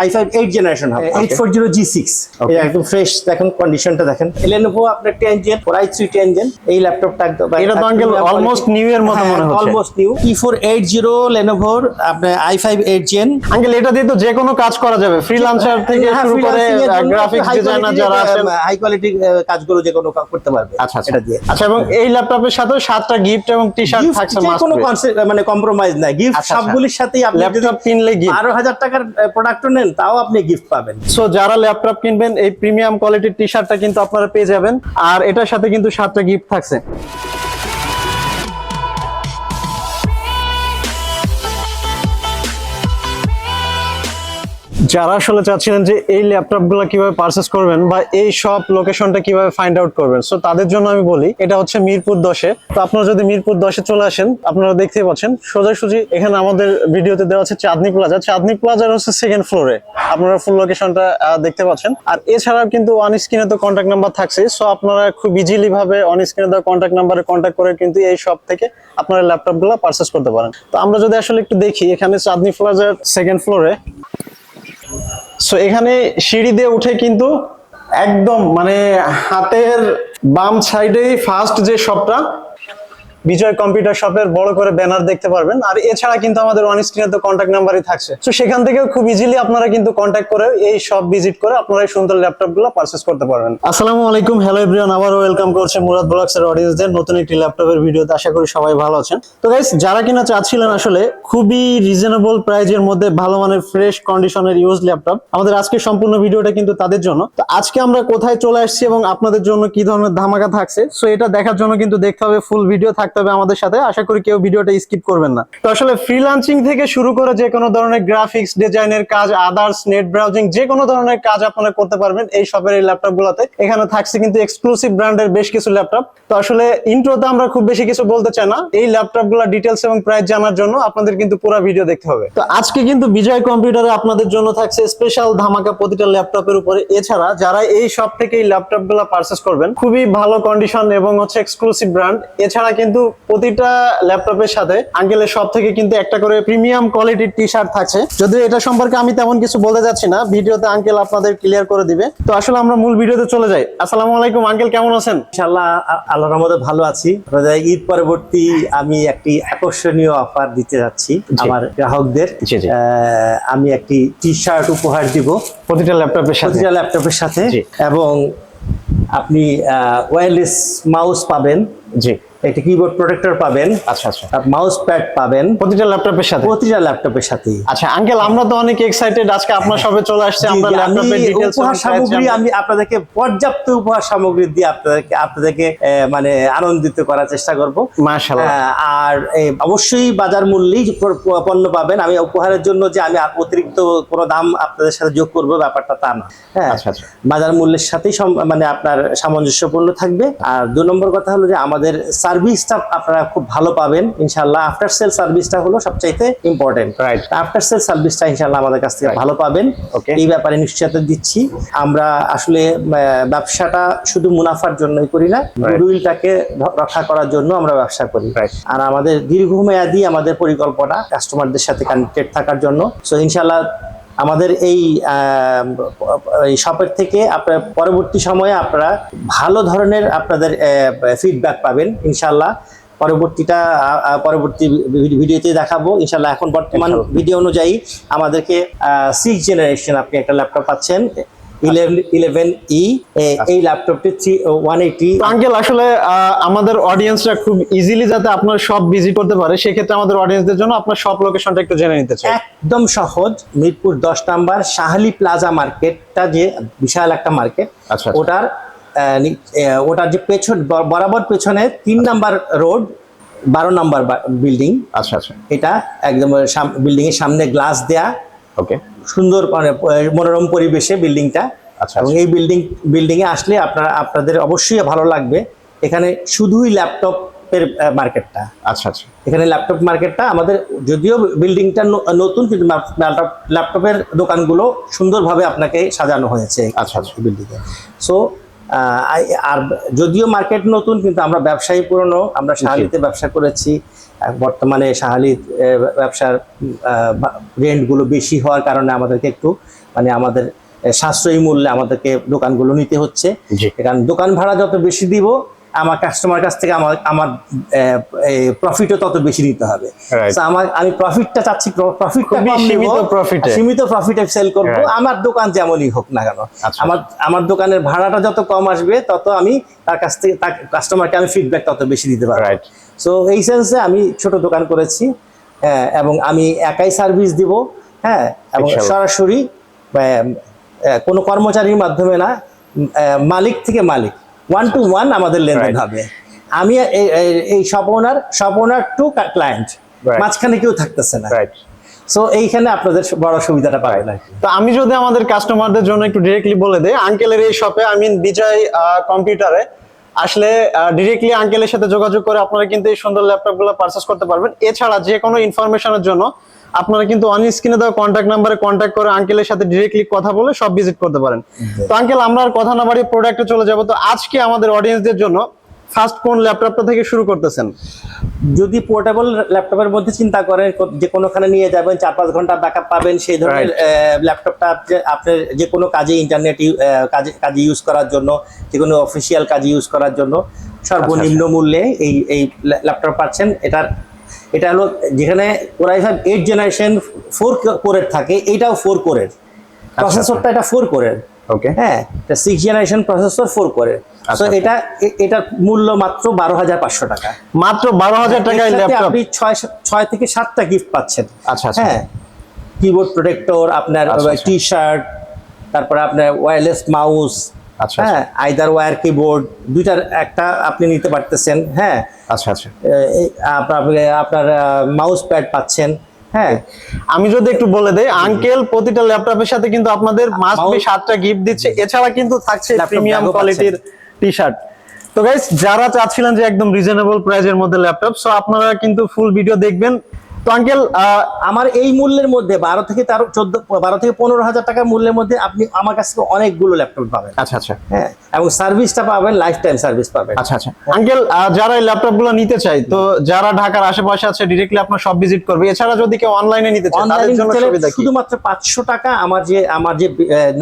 I five eight generation হবে. একদম fresh দেখেন কন্ডিশনটা দেখেন। লেনোভো আপনার ten gen four I three ten gen এই ল্যাপটপটা একদম এটা তো আঙ্কেল অলমোস্ট নিউ এর মতো মনে হচ্ছে। অলমোস্ট নিউ জিরো লেনোভোর আপনার I five eight gen uncle এটা দিয়ে তো যে কোনো কাজ করা যাবে। ফ্রিল্যান্সার থেকে হ্যাঁ, শুরু করে গ্রাফিক্স ডিজাইনার যারা আছেন হাই কোয়ালিটি কাজগুলো যে কোনো কাজ করতে পারবে। আচ্ছা আচ্ছা। এটা দিয়ে। আচ্ছা এবং এই ল্যাপটপের সাথে সাতটা গিফট এবং টি শার্ট থাকছে মাস্ট কোনো মানে কম্প্রোমাইজ নাই। গিফট আচ্ছা, আচ্ছা। সবগুলির সাথেই আপনি ল্যাপটপ কিনলে গিফট বারো হাজার টাকার প্রোডাক্টও নেন তাও আপনি গিফট পাবেন। সো যারা ল্যাপটপ কিনবেন, এই প্রিমিয়াম কোয়ালিটির টি শার্টটা কিন্তু আপনারা পেয়ে যাবেন। আর এটার সাথে কিন্তু সাতটা গিফট থাকছে। যারা আসলে চাচ্ছিলেন যে এই ল্যাপটপগুলো কীভাবে পারচেস করবেন বা এই সব লোকেশনটা কীভাবে ফাইন্ড আউট করবেন সো তাদের জন্য আমি বলি, এটা হচ্ছে মিরপুর দশে। তো আপনারা যদি মিরপুর দশে চলে আসেন, আপনারা দেখতেই পাচ্ছেন, সোজাসুজি এখানে আমাদের ভিডিওতে দেওয়া আছে চাঁদনি প্লাজা চাঁদনি প্লাজার হচ্ছে সেকেন্ড ফ্লোরে আপনারা ফুল লোকেশনটা দেখতে পাচ্ছেন। আর এছাড়াও কিন্তু অন স্ক্রিনে তো কন্ট্যাক্ট নাম্বার থাকছে সো আপনারা খুব ইজিলি ভাবে অন স্ক্রিনে দেওয়া কন্ট্যাক্ট নাম্বারে কন্ট্যাক্ট করে কিন্তু এই সব থেকে আপনারা ল্যাপটপগুলো পারচেস করতে পারেন। তো আমরা যদি আসলে একটু দেখি, এখানে চাঁদনি প্লাজার সেকেন্ড ফ্লোরে সো এখানে সিঁড়ি দিয়ে উঠে কিন্তু একদম মানে হাতের বাম সাইডেই ফার্স্ট যে শপটা বিজয় কম্পিউটার শপের বড় করে ব্যানার দেখতে পারবেন। আর এছাড়া কিন্তু আমাদের অন স্ক্রিনে তো কন্ট্যাক্ট নাম্বারই থাকছে। তো সেখান থেকেও খুব ইজিলি আপনারা কিন্তু কন্ট্যাক্ট করে এই শপ ভিজিট করে আপনারা এই সুন্দর ল্যাপটপগুলো পারচেস করতে পারবেন। আসসালামু আলাইকুম। হ্যালো এভরিওয়ান আবারও ওয়েলকাম করছে মুরাদ ব্লগস এর অডিয়েন্সদের নতুন একটি ল্যাপটপের ভিডিওতে আশা করি সবাই ভালো আছেন। তো গাইস যারা কিনা চাচ্ছিলেন আসলে খুবই রিজনেবল প্রাইজের মধ্যে ভালো মানের ফ্রেশ কন্ডিশনের ইউজ ল্যাপটপ আমাদের আজকে সম্পূর্ণ ভিডিওটা কিন্তু তাদের জন্য। তো আজকে আমরা কোথায় চলে আসছি এবং আপনাদের জন্য কি ধরনের ধামাকা থাকছে সো এটা দেখার জন্য কিন্তু দেখতে হবে ফুল ভিডিও থাকতে হবে আমাদের সাথে। আশা করি কেউ ভিডিওটা স্কিপ করবেন না। তো আসলে ফ্রিল্যান্সিং থেকে শুরু করে যে কোনো ধরনের গ্রাফিক্স ডিজাইনের কাজ আদার্স নেট ব্রাউজিং যে কোনো ধরনের কাজ আপনারা করতে পারবেন এই শপের এই ল্যাপটপ গুলোতে। এখানে থাকছে কিন্তু এক্সক্লুসিভ ব্র্যান্ডের বেশ কিছু ল্যাপটপ তো আসলে ইন্ট্রোতে আমরা খুব বেশি কিছু বলতে চাই না। এই ল্যাপটপগুলো ডিটেলস এবং প্রাইস জানার জন্য আপনাদের কিন্তু পুরো ভিডিও দেখতে হবে। তো আজকে কিন্তু বিজয় কম্পিউটারে আপনাদের জন্য থাকছে স্পেশাল ধামাকা প্রতিটা ল্যাপটপের উপরে। এছাড়া যারা এই শপ থেকে এই ল্যাপটপগুলো পারচেস করবেন, খুবই ভালো কন্ডিশন এবং হচ্ছে এক্সক্লুসিভ ব্র্যান্ড এছাড়া কিন্তু প্রতিটা ল্যাপটপের সাথে আঙ্কেলের শপ থেকে কিন্তু একটা করে প্রিমিয়াম কোয়ালিটির টি শার্ট থাকছে। যদিও এটা সম্পর্কে আমি তেমন কিছু বলতে যাচ্ছি না ভিডিওতে আঙ্কেল আপনাদের ক্লিয়ার করে দিবে। তো আসলে আমরা মূল ভিডিওতে চলে যাই। আসসালামু আলাইকুম আঙ্কেল কেমন আছেন? ইনশাল্লাহ আ- আল্লাহর রহমতে ভালো আছি। ঈদ পরবর্তী আমি একটি আকর্ষণীয় অফার দিতে যাচ্ছি আমার গ্রাহকদের। আমি একটি টি শার্ট উপহার দিব। প্রতিটা ল্যাপটপের সাথে। প্রতিটা ল্যাপটপের সাথে। এবং আপনি ওয়্যারলেস মাউস পাবেন। জি। একটি কিবোর্ড প্রোটেক্টর পাবেন আচ্ছা আচ্ছা। মাউস প্যাড পাবেন। প্রতিটা ল্যাপটপের সাথে? প্রতিটা ল্যাপটপের সাথেই। আচ্ছা আঙ্কেল আমরা তো অনেক এক্সাইটেড আজকে আপনার শপে চলে আসছে আমরা ল্যাপটপের ডিটেইলস উপহার সামগ্রী আমি আপনাদেরকে পর্যাপ্ত উপহার সামগ্রী দিয়ে আপনাদেরকে আপনাদেরকে মানে আনন্দিত করার চেষ্টা করব। মাশাআল্লাহ। আর অবশ্যই বাজার মূল্যেই পণ্য পাবেন। আমি উপহারের জন্য যে আমি অতিরিক্ত কোনো দাম আপনাদের সাথে যোগ করব ব্যাপারটা তা না। হ্যাঁ আচ্ছা, আচ্ছা। বাজার মূল্যের সাথেই মানে আপনার সামঞ্জস্যপূর্ণ থাকবে। আর দু নম্বর কথা হলো যে আমাদের সার্ভিসটা আপনারা খুব ভালো পাবেন ইনশাল্লাহ আফটার সেল সার্ভিসটা হলো সবচাইতে ইম্পর্টেন্ট রাইট আফটার সেল সার্ভিসটা ইনশাল্লাহ আমাদের কাছ থেকে ভালো পাবেন. এই ব্যাপারে নিশ্চয়তা দিচ্ছি। আমরা আসলে ব্যবসাটা শুধু মুনাফার জন্যই করি না গুডউইলটাকে রক্ষা করার জন্য আমরা ব্যবসা করি. আর আমাদের দীর্ঘমেয়াদী আমাদের পরিকল্পনা কাস্টমারদের সাথে কানেক্টেড থাকার জন্য। সো ইনশাল্লাহ আমাদের এই শপের থেকে আপনার পরবর্তী সময়ে আপনারা ভালো ধরনের আপনাদের ফিডব্যাক পাবেন ইনশাল্লাহ পরবর্তীটা পরবর্তী ভিডিওতে দেখাবো। ইনশাল্লাহ এখন বর্তমান ভিডিও অনুযায়ী আমাদেরকে সিক্স জেনারেশন আপনি একটা ল্যাপটপ পাচ্ছেন। ইলেভেন ই এই ল্যাপটপটি ওয়ান এইটি আঙ্কেল আসলে আমাদের অডিয়েন্সরা খুব ইজিলি যাতে আপনার শপ ভিজিট করতে পারে সেক্ষেত্রে আমাদের অডিয়েন্সদের জন্য আপনার শপ লোকেশনটা একটু জেনে নিতে চাই। একদম সহজ মিরপুর দশ নাম্বার শাহালি প্লাজা মার্কেটটা যে বিশাল একটা মার্কেট আচ্ছা, আচ্ছা। ওটার ওটার যে পেছন বরাবর পেছনে তিন নাম্বার রোড বারো নাম্বার বিল্ডিং আচ্ছা আচ্ছা। এটা একদম বিল্ডিং এর সামনে গ্লাস দেয়া। ওকে সুন্দর মানে মনোরম পরিবেশে বিল্ডিংটা আচ্ছা, এবং এই বিল্ডিং বিল্ডিং এ আসলে আপনারা আপনাদের অবশ্যই ভালো লাগবে। এখানে শুধুই ল্যাপটপের মার্কেটটা আচ্ছা আচ্ছা। এখানে ল্যাপটপ মার্কেটটা আমাদের যদিও বিল্ডিংটা নতুন কিন্তু ল্যাপটপ ল্যাপটপের দোকানগুলো সুন্দরভাবে আপনাকে সাজানো হয়েছে। আচ্ছা, আচ্ছা। বিল্ডিংয়ে সো আর যদিও মার্কেট নতুন কিন্তু আমরা ব্যবসায়ী পুরনো আমরা শাহালিতে ব্যবসা করেছি। বর্তমানে শাহালি ব্যবসার রেন্টগুলো বেশি হওয়ার কারণে আমাদেরকে একটু মানে আমাদের সাশ্রয়ী মূল্যে আমাদেরকে দোকানগুলো নিতে হচ্ছে। কারণ দোকান ভাড়া যত বেশি দিব আমার কাস্টমার কাছ থেকে আমার আমার প্রফিটও তত বেশি দিতে হবে। আমার আমি প্রফিটটা চাচ্ছি প্রফিটটা সীমিত profit সীমিত প্রফিটে সেল করব। আমার দোকান যেমনই হোক না কেন। আচ্ছা। আমার আমার দোকানের ভাড়াটা যত কম আসবে তত আমি তার কাছ থেকে তার কাস্টমারকে আমি ফিডব্যাক তত বেশি দিতে পারব. সো এই সেন্সে আমি ছোট দোকান করেছি হ্যাঁ, এবং আমি একাই সার্ভিস দিব হ্যাঁ এবং সরাসরি কোনো কর্মচারীর মাধ্যমে না মালিক থেকে মালিক। ওয়ান টু ওয়ান আমাদের লেনদেন. হবে। আমি এই- shop owner shop owner to client মাঝখানে কেউ থাকতেছে না। সো এইখানে আপনাদের বড় সুবিধাটা পাবেন তো আমি যদি আমাদের কাস্টমারদের জন্য একটু ডিরেক্টলি বলে দেই আঙ্কেলের এই শপে আই মিন বিজয় কম্পিউটারে আসলে ডিরেক্টলি আঙ্কেলের সাথে যোগাযোগ করে আপনারা কিন্তু এই সুন্দর ল্যাপটপগুলো পারচেস করতে পারবেন। এছাড়া যে কোনো ইনফরমেশনের জন্য আপনারা কিন্তু অন স্ক্রিনে দেওয়া কন্ট্যাক্ট নাম্বারে কন্ট্যাক্ট করে আঙ্কেলের সাথে ডিরেক্টলি কথা বলে সব ভিজিট করতে পারেন। তো আঙ্কেল আমরা আর কথা না বাড়িয়ে প্রোডাক্টে চলে যাব। তো আজকে আমাদের অডিয়েন্সদের জন্য ফার্স্ট কোন ল্যাপটপটা থেকে শুরু করতেছেন? যদি পোর্টেবল ল্যাপটপের মধ্যে চিন্তা করেন যে কোনোখানে নিয়ে যাবেন চার পাঁচ ঘণ্টা ব্যাকআপ পাবেন সেই ধরনের ল্যাপটপটা আপনার যে কোনো কাজে ইন্টারনেট কাজে কাজে ইউজ করার জন্য যে কোনো অফিসিয়াল কাজে ইউজ করার জন্য সর্বনিম্ন মূল্যে এই এই ল্যাপটপ পাচ্ছেন। এটার এটা হলো যেখানে core i five eight generation four কোরের থাকে এইটাও ফোর কোরের প্রসেসরটা এটা ফোর কোরের ওকে হ্যাঁ এটা সিক্স জেনারেশন প্রসেসর ফোর কোরের আচ্ছা, তো এটা এটার মূল্য মাত্র বারো হাজার পাঁচশো টাকা। মাত্র বারো হাজার টাকায় আপনি ছয় ছয় থেকে সাতটা গিফট পাচ্ছেন। আচ্ছা, আচ্ছা। হ্যাঁ কিবোর্ড প্রোটেক্টর আপনার আচ্ছা, আচ্ছা। টি শার্ট তারপরে আপনার ওয়্যারলেস মাউস আচ্ছা, হ্যাঁ আইদার ওয়্যার কিবোর্ড দুইটার একটা আপনি নিতে পারতেছেন হ্যাঁ। আচ্ছা আচ্ছা। আপনার আপনার মাউস প্যাড পাচ্ছেন হ্যাঁ। আমি যদি একটু বলে দেই আঙ্কেল প্রতিটা ল্যাপটপের সাথে কিন্তু আপনাদের মাস্ট বি সাতটা গিফট দিচ্ছে। এছাড়া কিন্তু থাকছে প্রিমিয়াম কোয়ালিটির টি শার্ট তো গাইস যারা চাচ্ছিলেন যে একদম রিজনেবল প্রাইজের মধ্যে ল্যাপটপ সো আপনারা কিন্তু ফুল ভিডিও দেখবেন। তো আঙ্কেল আমার এই মূল্যের মধ্যে বারো থেকে তেরো চোদ্দ বারো থেকে পনেরো হাজার টাকার মূল্যের মধ্যে আপনি আমার কাছ থেকে অনেকগুলো ল্যাপটপ পাবেন। আচ্ছা আচ্ছা। হ্যাঁ এবং সার্ভিসটা পাবেন লাইফ টাইম সার্ভিস পাবেন। আচ্ছা আচ্ছা। আঙ্কেল যারা এই ল্যাপটপগুলো নিতে চায় তো যারা ঢাকার আশেপাশে আছে ডিরেক্টলি আপনার সব ভিজিট করবে। এছাড়া যদি কেউ অনলাইনে নিতে চায় তাদের জন্য সুবিধা কি? শুধুমাত্র পাঁচশো টাকা আমার যে আমার যে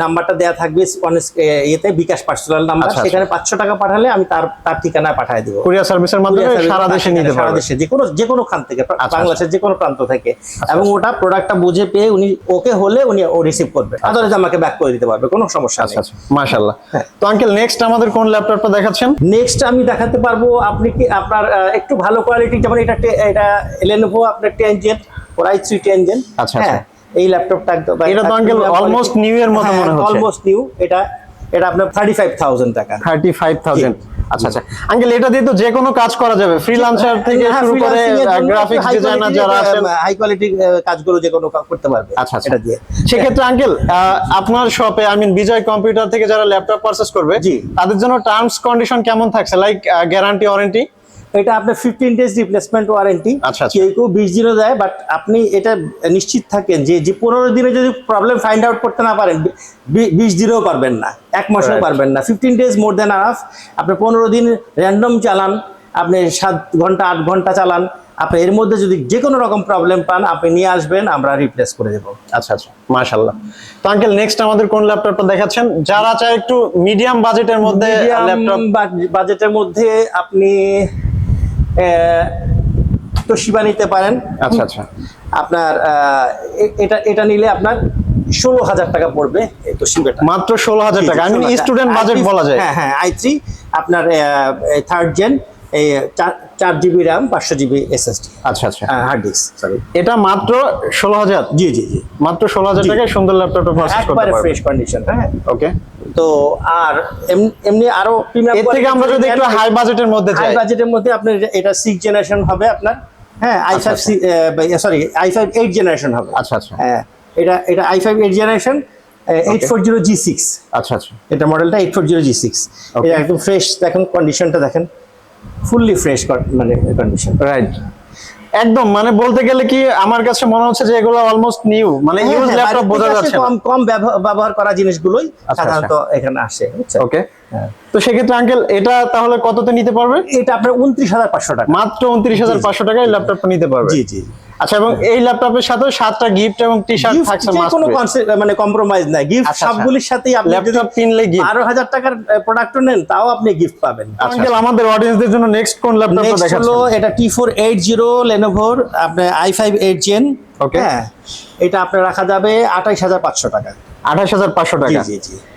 নাম্বারটা দেয়া থাকবে on- এ, ইয়েতে বিকাশ পার্সোনাল নাম্বার আচ্ছা, আচ্ছা। সেখানে পাঁচশো টাকা পাঠালে আমি তার তার ঠিকানায় পাঠিয়ে দেবো। কুরিয়ার সার্ভিসের মাধ্যমে সারা দেশে নিতে সারা দেশে যে কোনো যে কোনো খান থেকে আচ্ছা। বাংলাদেশের যে কোনো প্রান্ত থেকে। এবং ওটা প্রোডাক্টটা বুঝে পেয়ে উনি ওকে হলে উনি ও রিসিভ করবে। আদারওয়াইজ আমাকে ব্যাক করে দিতে পারবে কোনো সমস্যা আচ্ছা নেই। আচ্ছা মাশাআল্লাহ। হ্যাঁ। তো আঙ্কেল নেক্সট আমাদের কোন ল্যাপটপটা দেখাচ্ছেন? নেক্সট আমি দেখাতে পারব আপনি কি আপনার একটু ভালো কোয়ালিটি যেমন এটা এটা Lenovo আপনার ten gen or I three ten gen আচ্ছা, হ্যাঁ এই ল্যাপটপটা একদম এটা তো uncle almost নিউ এর মতো মনে হচ্ছে। অলমোস্ট নিউ এটা এটা আপনার থার্টি ফাইভ থাউজেন্ড টাকা। থার্টি ফাইভ থাউজেন্ড আচ্ছা আচ্ছা। আঙ্কেল এটা দিয়ে তো যে কোনো কাজ করা যাবে। ফ্রিল্যান্সার থেকে হ্যাঁ, শুরু করে গ্রাফিক্স ডিজাইনার যারা আছেন। হাই কোয়ালিটি কাজগুলো যে কোনো করতে পারবে আচ্ছা আচ্ছা। এটা দিয়ে। সেক্ষেত্রে আঙ্কেল আপনার শপে আই মিন বিজয় কম্পিউটার থেকে যারা ল্যাপটপ পারচেস করবে। তাদের জন্য টার্মস কন্ডিশন কেমন থাকছে? লাইক গ্যারান্টি ওয়ারেন্টি এটা আপনার ফিফটিন ডেজ রিপ্লেসমেন্ট ওয়ারেন্টি। কেউ কেউ বিশ দিনও দেয় বাট আপনি এটা নিশ্চিত থাকেন যে যে পনেরো দিনে যদি প্রবলেম ফাইন্ড আউট করতে না পারেন বিশ দিনেও পারবেন না এক মাসেও পারবেন না। ফিফটিন ডেজ মোর দেন আনাফ আপনি পনেরো দিন র্যান্ডম চালান আপনি সাত ঘণ্টা আট ঘণ্টা চালান আপনি এর মধ্যে যদি যে কোনো রকম প্রবলেম পান আপনি নিয়ে আসবেন আমরা রিপ্লেস করে দেবো। আচ্ছা আচ্ছা মাশাআল্লাহ। তো আঙ্কেল নেক্সট আমাদের কোন ল্যাপটপটা দেখাচ্ছেন? যারা চায় একটু মিডিয়াম বাজেটের মধ্যে ল্যাপটপ বাজেটের মধ্যে আপনি তোশিবা নিতে পারেন। আচ্ছা আচ্ছা। আপনার এটা এটা নিলে আপনার ষোলো হাজার টাকা পড়বে তোশিবাটা মাত্র ষোলো হাজার টাকা। আমি স্টুডেন্ট বাজেট বলা যায়। হ্যাঁ হ্যাঁ আই থ্রি আপনার থার্ড জেন এই চার জিবি র্যাম পাঁচশো জিবি এসএসডি আচ্ছা আচ্ছা। হার্ড ডিস্ক সরি এটা মাত্র ষোলো হাজার? জি জি জি। মাত্র ষোলো হাজার টাকায় সুন্দর ল্যাপটপটা করতে পারবেন। ফ্রেশ কন্ডিশন হ্যাঁ। ওকে তো আর এম- এমনি আরও এর থেকে আমরা যদি একটু হাই বাজেটের মধ্যে হাই বাজেটের মধ্যে আপনার এটা- সিক্স জেনারেশন হবে আপনার। হ্যাঁ I five sorry I five eight generation হবে। আচ্ছা আচ্ছা। হ্যাঁ এটা এটা I five eight generation eight four zero G six আচ্ছা আচ্ছা। এটা মডেলটা eight four zero G six. এটা একদম ফ্রেশ দেখেন কন্ডিশনটা দেখেন। ফুললি ফ্রেশ মানে কন্ডিশন রাইট একদম মানে বলতে গেলে কি আমার কাছে মনে হচ্ছে যে এগুলো অলমোস্ট নিউ মানে ইউজ ল্যাপটপ বোঝা যাচ্ছে কম কম ব্যবহার- করা জিনিসগুলোই আচ্ছা। সাধারণত এখানে আসে ওকে হ্যাঁ। তো সেক্ষেত্রে আঙ্কেল এটা তাহলে কততে নিতে পারবে? এটা আপনার উনত্রিশ হাজার পাঁচশো টাকা। মাত্র উনত্রিশ হাজার পাঁচশো টাকায় ল্যাপটপটা নিতে পারবে। জি জি। আচ্ছা এবং এই ল্যাপটপের সাথে সাতটা গিফট এবং টি শার্ট থাকছে কোনো। মানে কম্প্রোমাইজ নাই। গিফট আচ্ছা, আচ্ছা। সবগুলির সাথেই আপনি ল্যাপটপ কিনলে গিফট বারো হাজার টাকার প্রোডাক্টও নেন তাও আপনি গিফট পাবেন। আঙ্কেল আমাদের অডিয়েন্সদের জন্য নেক্সট কোন ল্যাপটপটা দেখাচ্ছি দেখাচ্ছেন? হলো এটা টি ফোর এইট জিরো লেনোভোর আপনার I five eight gen okay হ্যাঁ এটা আপনার রাখা যাবে আঠাইশ হাজার পাঁচশো টাকা আঠাশ হাজার পাঁচশো টাকা।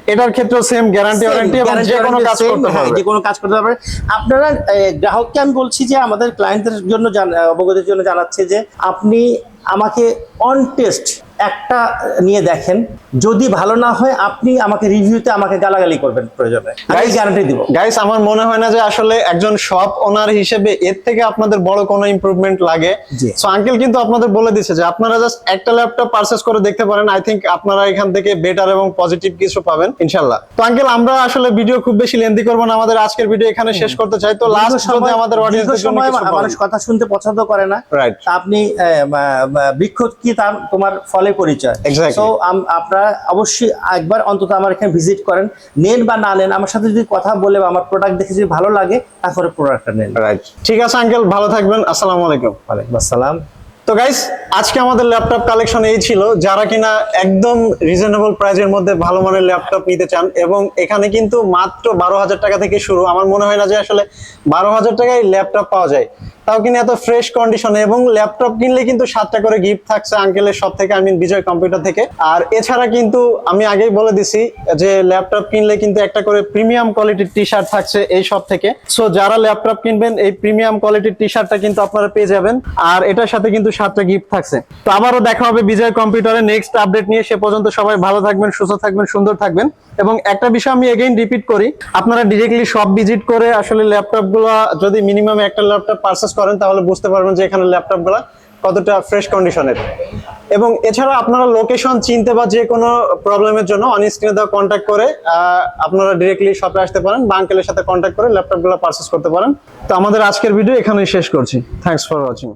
এটার ক্ষেত্রে সেম গ্যারান্টি ওয়ারেন্টি এবং যে কোনো কাজ করতে হ্যাঁ, পারবে। যে কোনো কাজ করতে পারবে। আপনারা গ্রাহককে আমি বলছি যে আমাদের ক্লায়েন্টদের জন্য জান- অবগতির জন্য জানাচ্ছে যে আপনি আমাকে অন টেস্ট একটা নিয়ে দেখেন যদি ভালো না হয় আপনি আমাকে রিভিউতে আমাকে গালাগালি করবেন প্রয়োজনে। আমি গ্যারান্টি দিব। গাইস আমার মনে হয় না যে আসলে একজন শপ ওনার হিসেবে এর থেকে আপনাদের বড় কোনো ইমপ্রুভমেন্ট লাগে। সো আঙ্কেল কিন্তু আপনাদের বলে দিচ্ছে যে আপনারা জাস্ট একটা ল্যাপটপ পারচেস করে দেখতে পারেন। আই থিংক আপনারা এখান থেকে বেটার এবং পজিটিভ কিছু পাবেন ইনশাল্লাহ তো আঙ্কেল আমরা আসলে ভিডিও খুব বেশি লেন্দি করব না। আমাদের আজকের ভিডিও এখানে শেষ করতে চাই। তো লাস্ট যদি আমাদের দীর্ঘ অডিয়েন্সদের জন্য কিছু মানুষ কথা শুনতে পছন্দ করে না। রাইট আপনি এ, মা- মা- বৃক্ষ কি তার তোমার ফলে পরিচয় Exactly. তো আপনারা অবশ্যই একবার অন্তত আমার এখানে ভিজিট করেন। নেন বা না নেন আমার সাথে যদি কথা বলে বা আমার প্রোডাক্ট দেখে যদি ভালো লাগে তারপরে প্রোডাক্টটা নেন। রাইট ঠিক আছে আঙ্কেল ভালো থাকবেন। আসসালামু আলাইকুম। ওয়ালাইকুম আসসালাম। তো গাইস আজকে আমাদের ল্যাপটপ কালেকশন এই ছিল। যারা কিনা একদম রিজনেবল প্রাইজের মধ্যে ভালো মানের ল্যাপটপ নিতে চান এবং এখানে কিন্তু মাত্র বারো হাজার টাকা থেকে শুরু। আমার মনে হয় না যে আসলে বারো হাজার টাকায় ল্যাপটপ পাওয়া যায়। তাও কিনা এত ফ্রেশ কন্ডিশনে এবং ল্যাপটপ কিনলে কিন্তু সাতটা করে গিফট থাকছে আঙ্কেলের সব থেকে আই মিন বিজয় কম্পিউটার থেকে। আর এছাড়া কিন্তু আমি আগেই বলে দিছি যে ল্যাপটপ কিনলে কিন্তু একটা করে প্রিমিয়াম কোয়ালিটির টি শার্ট থাকছে এই সব থেকে। সো যারা ল্যাপটপ কিনবেন, এই প্রিমিয়াম কোয়ালিটির টি শার্টটা কিন্তু আপনারা পেয়ে যাবেন। আর এটার সাথে কিন্তু সাতটা গিফট থাকছে। তো আবারও দেখা হবে বিজয় কম্পিউটারে নেক্সট আপডেট নিয়ে। সে পর্যন্ত সবাই ভালো থাকবেন, সুস্থ থাকবেন, সুন্দর থাকবেন। এবং একটা বিষয় আমি এগেইন রিপিট করি, আপনারা ডিরেক্টলি সব ভিজিট করে আসলে ল্যাপটপগুলো যদি মিনিমাম একটা ল্যাপটপ পারচেস করেন, তাহলে বুঝতে পারবেন যে এখানে ল্যাপটপগুলা কতটা ফ্রেশ কন্ডিশনের এবং এছাড়া আপনারা লোকেশন চিনতে বা যে কোনো প্রবলেমের জন্য অন স্ক্রিনে দেওয়া কন্ট্যাক্ট করে আপনারা ডিরেক্টলি শপে আসতে পারেন বাঙ্কেলের সাথে কন্ট্যাক্ট করে ল্যাপটপগুলো পারচেস করতে পারেন। তো আমাদের আজকের ভিডিও এখানেই শেষ করছি। Thanks for watching